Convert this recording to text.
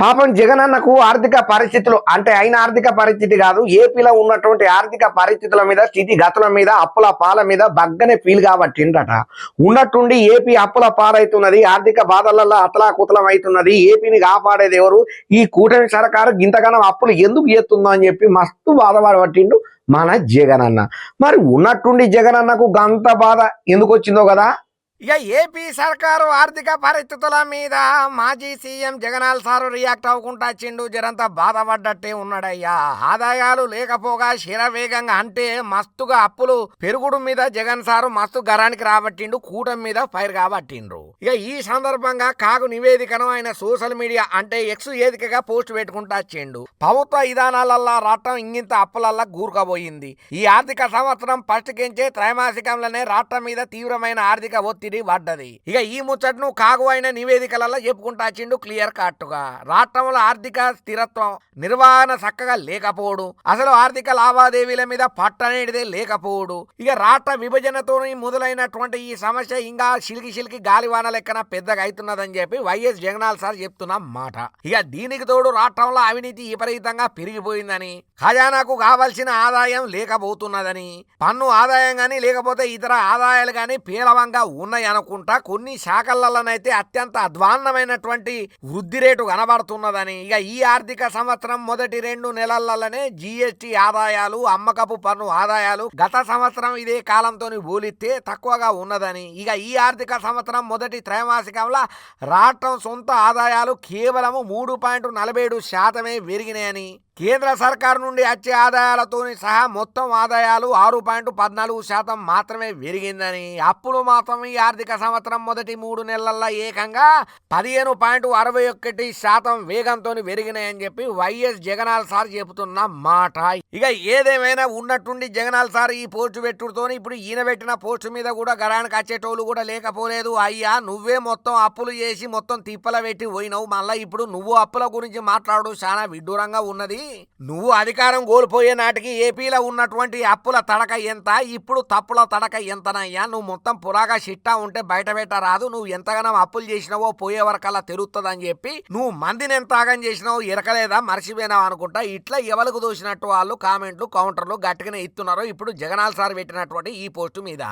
పాపం జగనన్నకు ఆర్థిక పరిస్థితులు అంటే అయిన ఆర్థిక పరిస్థితి కాదు ఏపీలో ఉన్నటువంటి ఆర్థిక పరిస్థితుల మీద స్థితి గతుల మీద అప్పుల పాల మీద బగ్గనే ఫీల్ కాబట్టిండట ఉన్నట్టుండి ఏపీ అప్పుల పాలవుతున్నది ఆర్థిక బాధలలో అతలాకుతలం అవుతున్నది ఏపీని కాపాడేది ఎవరు? ఈ కూటమి సర్కారు ఇంతగానో అప్పులు ఎందుకు చేస్తుందో అని చెప్పి మస్తు బాధపడబట్టిండు మన జగనన్న. మరి ఉన్నట్టుండి జగనన్నకు గంత బాధ ఎందుకు వచ్చిందో కదా? ఇక ఏపీ సర్కారు ఆర్థిక పరిస్థితుల మీద మాజీ సీఎం జగనాల్ సారు రియాక్ట్ అవ్వకుండా చిండు జరంతా బాధపడ్డట్టే ఉన్నాడయ్యా. ఆదాయాలు లేకపోగా శిరవేగంగా అంటే మస్తుగా అప్పులు పెరుగుడు మీద జగన్ సారు మస్తు గరానికి రాబట్టిండు కూటమి మీద ఫైర్ కాబట్టిండ్రు. ఇక ఈ సందర్భంగా కాగు నివేదికను ఆయన సోషల్ మీడియా అంటే ఎక్స్ వేదికగా పోస్ట్ పెట్టుకుంటా చిండు ప్రభుత్వ విధానాలల్లా రాష్ట్రం ఇంగింత అప్పులల్లా గూరుకబోయింది. ఈ ఆర్థిక సంవత్సరం ఫస్ట్ కెంచే త్రైమాసికంలోనే రాష్ట్రం మీద తీవ్రమైన ఆర్థిక ఒత్తిడి పడ్డది ఇక ఈ ముచ్చట్ను కాగు అయిన నివేదికలలో చెప్పుకుంటా చిండు క్లియర్ కట్టుగా రాష్ట్రంలో ఆర్థిక స్థిరత్వం నిర్వహణ చక్కగా లేకపోవడు. అసలు ఆర్థిక లావాదేవీల మీద పట్టనేటిదే లేకపోడు ఇక రాష్ట్ర విభజనతో మొదలైనటువంటి ఈ సమస్య ఇంకా సిలికి సిలికి గాలివాన లెక్కన పెద్దగా అవుతున్నదని చెప్పి వైఎస్ జగనాల్ సార్ చెప్తున్న మాట. ఇక దీనికి తోడు రాష్ట్రంలో అవినీతి విపరీతంగా పెరిగిపోయిందని ఖజానాకు కావాల్సిన ఆదాయం లేకపోతున్నదని పన్ను ఆదాయం కానీ లేకపోతే ఇతర ఆదాయాలు కానీ పేలవంగా ఉన్నాయి అనుకుంటా కొన్ని శాఖలలోనైతే అత్యంత అధ్వాన్నమైనటువంటి వృద్ధి రేటు కనబడుతున్నదని. ఇక ఈ ఆర్థిక సంవత్సరం మొదటి రెండు నెలలలోనే జీఎస్టీ ఆదాయాలు అమ్మకపు పన్ను ఆదాయాలు గత సంవత్సరం ఇదే కాలంతో పోలిస్తే తక్కువగా ఉన్నదని. ఇక ఈ ఆర్థిక సంవత్సరం మొదటి త్రైమాసికంలో రాష్ట్రం సొంత ఆదాయాలు కేవలము మూడు పాయింట్ నలభై ఏడు శాతమే పెరిగినాయని. కేంద్ర సర్కారు నుండి వచ్చే ఆదాయాలతో సహా మొత్తం ఆదాయాలు ఆరు పాయింట్ పద్నాలుగు శాతం మాత్రమే పెరిగిందని. అప్పులు మాత్రం ఈ ఆర్థిక సంవత్సరం మొదటి మూడు నెలల్లో ఏకంగా పదిహేను పాయింట్ అరవై ఒకటి శాతం వేగంతో పెరిగినాయని చెప్పి వైఎస్ జగనాల్ సార్ చెబుతున్న మాట. ఇక ఏదేమైనా ఉన్నట్టుండి జగనాల్ సార్ ఈ పోస్టు పెట్టుడుతో ఇప్పుడు ఈయన పెట్టిన పోస్టు మీద కూడా గరానికి వచ్చేటోళ్ళు కూడా లేకపోలేదు. అయ్యా నువ్వే మొత్తం అప్పులు చేసి మొత్తం తిప్పల పెట్టి పోయినావు. మళ్ళీ ఇప్పుడు నువ్వు అప్పుల గురించి మాట్లాడు. చాలా విడ్డూరంగా ఉన్నది. నువ్వు అధికారం కోల్పోయే నాటికి ఏపీలో ఉన్నటువంటి అప్పుల తడక ఎంత? ఇప్పుడు తప్పుల తడక ఎంతనయ్యా? నువ్వు మొత్తం పురాగా షిట్టా ఉంటే బయట పెట్ట రాదు. నువ్వు ఎంతగానో అప్పులు చేసినావో పోయే వరకల్లా తెలుస్తుందని చెప్పి నువ్వు మందిని ఎంత ఆగం చేసినావో ఎరకలేదా? మర్చిపోయినావు అనుకుంటా? ఇట్లా ఎవరికి దోసినట్టు వాళ్ళు కామెంట్లు కౌంటర్లు గట్టిగానే ఇస్తున్నారు ఇప్పుడు జగనాల్ సార్ పెట్టినటువంటి ఈ పోస్టు మీద.